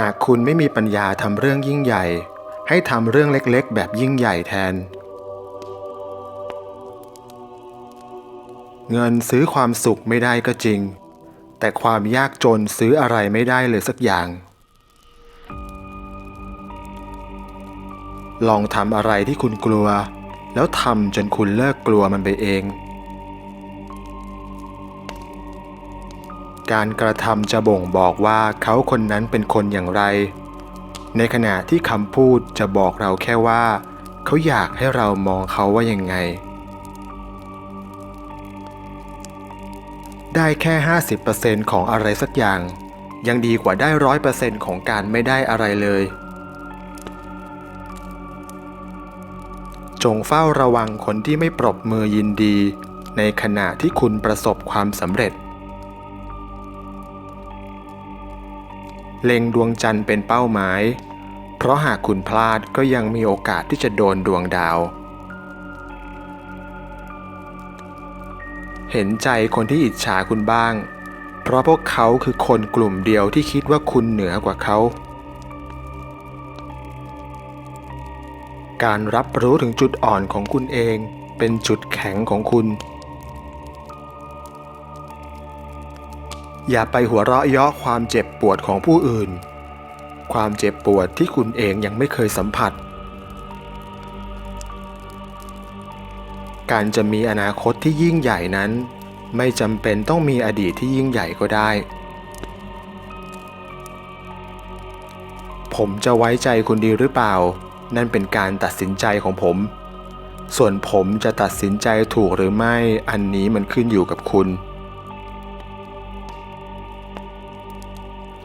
หากคุณไม่มีปัญญาทำเรื่องยิ่งใหญ่ ให้ทำเรื่องเล็กๆ แบบยิ่งใหญ่แทน เงินซื้อความสุขไม่ได้ก็จริง แต่ความยากจนซื้ออะไรไม่ได้เลยสักอย่าง ลองทำอะไรที่คุณกลัว แล้วทำจนคุณเลิกกลัวมันไปเอง การกระทำจะบ่งบอกว่าเขาคนนั้นเป็นคนอย่างไร ในขณะที่คำพูดจะบอกเราแค่ว่า เขาอยากให้เรามองเขาว่ายังไง ได้แค่ 50%ของอะไรสักอย่าง ยังดีกว่าได้ร้อยเปอร์เซ็นต์ของการไม่ได้อะไรเลย จงเฝ้าระวังคนที่ไม่ปรบมือยินดี ในขณะที่คุณประสบความสำเร็จ เล็งดวงจันทร์เป็นเป้าหมาย เพราะหากคุณพลาดก็ยังมีโอกาสที่จะโดนดวงดาว เห็นใจคนที่อิจฉาคุณบ้าง เพราะพวกเขาคือคนกลุ่มเดียวที่คิดว่าคุณเหนือกว่าเขา การรับรู้ถึงจุดอ่อนของคุณเองเป็นจุดแข็งของคุณ อย่าไปหัวเราะเยาะความเจ็บปวดของผู้อื่น ความเจ็บปวดที่คุณเองยังไม่เคยสัมผัส การจะมีอนาคตที่ยิ่งใหญ่นั้น ไม่จำเป็นต้องมีอดีตที่ยิ่งใหญ่ก็ได้ ผมจะไว้ใจคุณดีหรือเปล่า นั่นเป็นการตัดสินใจของผม ส่วนผมจะตัดสินใจถูกหรือไม่อันนี้มันขึ้นอยู่กับคุณ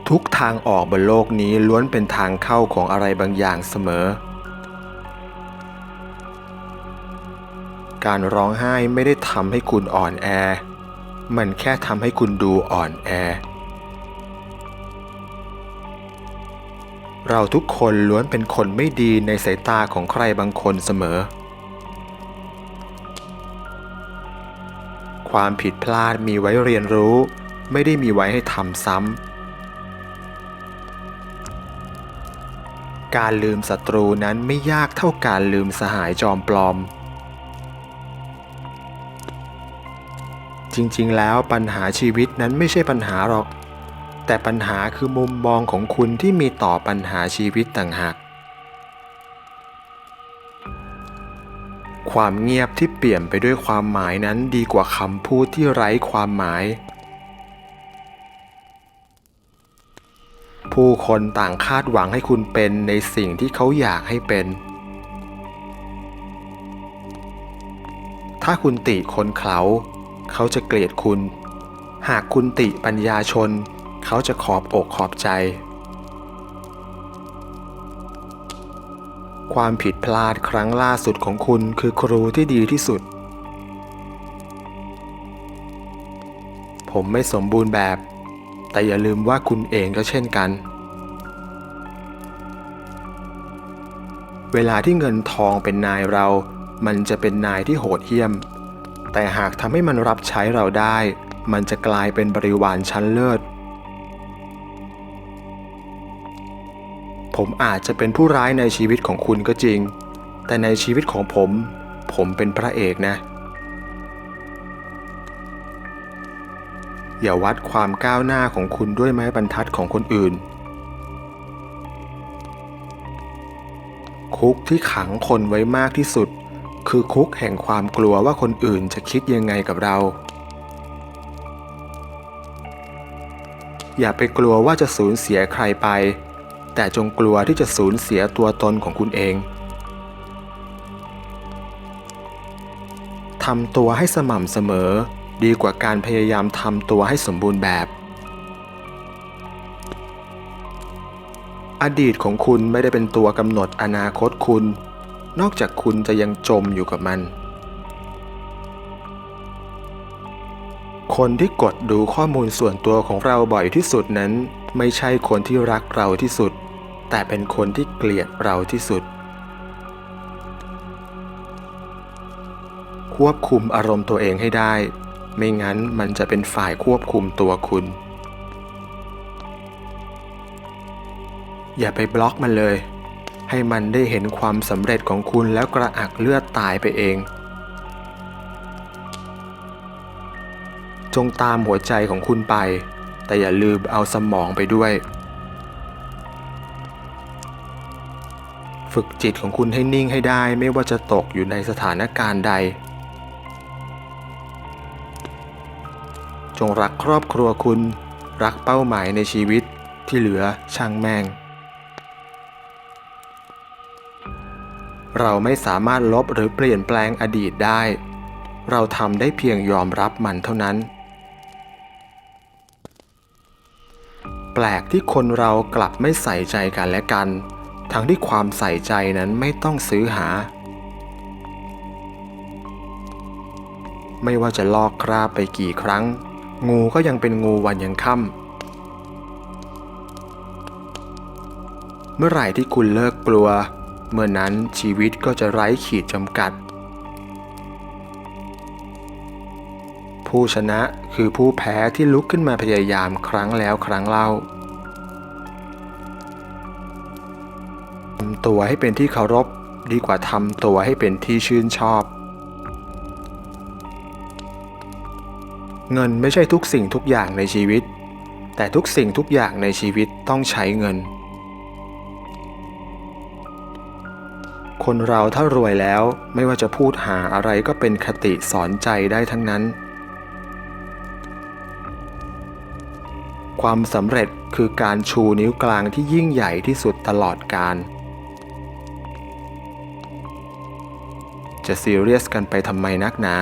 ทุกทางออกบนโลกนี้ล้วนเป็นทางเข้าของอะไรบางอย่างเสมอ การร้องไห้ไม่ได้ทำให้คุณอ่อนแอ มันแค่ทำให้คุณดูอ่อนแอ เราทุกคนล้วนเป็นคนไม่ดีในสายตาของใครบางคนเสมอ ความผิดพลาดมีไว้เรียนรู้ ไม่ได้มีไว้ให้ทำซ้ำ การลืมศัตรูนั้นไม่ยากเท่าการลืมสหายจอมปลอม จริงๆ แล้วปัญหาชีวิตนั้นไม่ใช่ปัญหาหรอก แต่ปัญหาคือมุมมองของคุณที่มีต่อปัญหาชีวิตต่างหาก ความเงียบที่เปลี่ยนไปด้วยความหมายนั้นดีกว่าคำพูดที่ไร้ความหมาย ผู้คนต่างคาดหวังให้คุณเป็นในสิ่งที่เขาอยากให้เป็น ถ้าคุณติคนเขาเขาจะเกลียดคุณ หากคุณติปัญญาชน เขาจะขอบอกขอบใจ ความผิดพลาดครั้งล่าสุดของคุณคือครูที่ดีที่สุด ผมไม่สมบูรณ์แบบ แต่อย่าลืมว่าคุณเองก็เช่นกัน เวลาที่เงินทองเป็นนายเรา มันจะเป็นนายที่โหดเหี้ยม แต่หากทำให้มันรับใช้เราได้ มันจะกลายเป็นบริวารชั้นเลิศ ผมอาจจะเป็นผู้ร้ายในชีวิตของคุณก็จริง แต่ในชีวิตของผม ผมเป็นพระเอกนะ อย่าวัดความก้าวหน้าของคุณด้วยไม้บรรทัดของคนอื่น คุกที่ขังคนไว้มากที่สุด คือคุกแห่งความกลัวว่าคนอื่นจะคิดยังไงกับเรา อย่าไปกลัวว่าจะสูญเสียใครไป แต่จงกลัวที่จะสูญเสียตัวตนของคุณเองทำตัวให้สม่ำเสมอ ดีกว่าการพยายามทำตัวให้สมบูรณ์แบบ อดีตของคุณไม่ได้เป็นตัวกำหนดอนาคตคุณ นอกจากคุณจะยังจมอยู่กับมัน คนที่กดดูข้อมูลส่วนตัวของเราบ่อยที่สุดนั้น ไม่ใช่คนที่รักเราที่สุด แต่เป็นคนที่เกลียดเราที่สุด ควบคุมอารมณ์ตัวเองให้ได้ ไม่งั้นมันจะเป็นฝ่ายควบคุมตัวคุณ อย่าไปบล็อกมันเลย ให้มันได้เห็นความสำเร็จของคุณแล้วกระอักเลือดตายไปเอง จงตามหัวใจของคุณไป แต่อย่าลืมเอาสมองไปด้วย ฝึกจิตของคุณให้นิ่งให้ได้ไม่ว่าจะตกอยู่ในสถานการณ์ใดจงรักครอบครัวคุณ รักเป้าหมายในชีวิตที่เหลือช่างแม่ง เราไม่สามารถลบหรือเปลี่ยนแปลงอดีตได้ เราทำได้เพียงยอมรับมันเท่านั้น แปลกที่คนเรากลับไม่ใส่ใจกันและกัน ทั้งที่ความใส่ใจนั้นไม่ต้องซื้อหา ไม่ว่าจะลอกคราบไปกี่ครั้ง งูก็ยังเป็นงูวันยังค่ำเมื่อไหร่ที่คุณเลิกกลัว เมื่อนั้นชีวิตก็จะไร้ขีดจำกัด ผู้ชนะคือผู้แพ้ที่ลุกขึ้นมาพยายามครั้งแล้วครั้งเล่าทำตัวให้เป็นที่เคารพดีกว่าทำตัวให้เป็นที่ชื่นชอบ เงินไม่ใช่ทุกสิ่งทุกอย่างในชีวิต แต่ทุกสิ่งทุกอย่างในชีวิตต้องใช้เงิน คนเราถ้ารวยแล้วไม่ว่าจะพูดหาอะไรก็เป็นคติสอนใจได้ทั้งนั้น ความสำเร็จคือการชูนิ้วกลางที่ยิ่งใหญ่ที่สุดตลอดการ จะซีเรียสกันไปทำไมนักหนา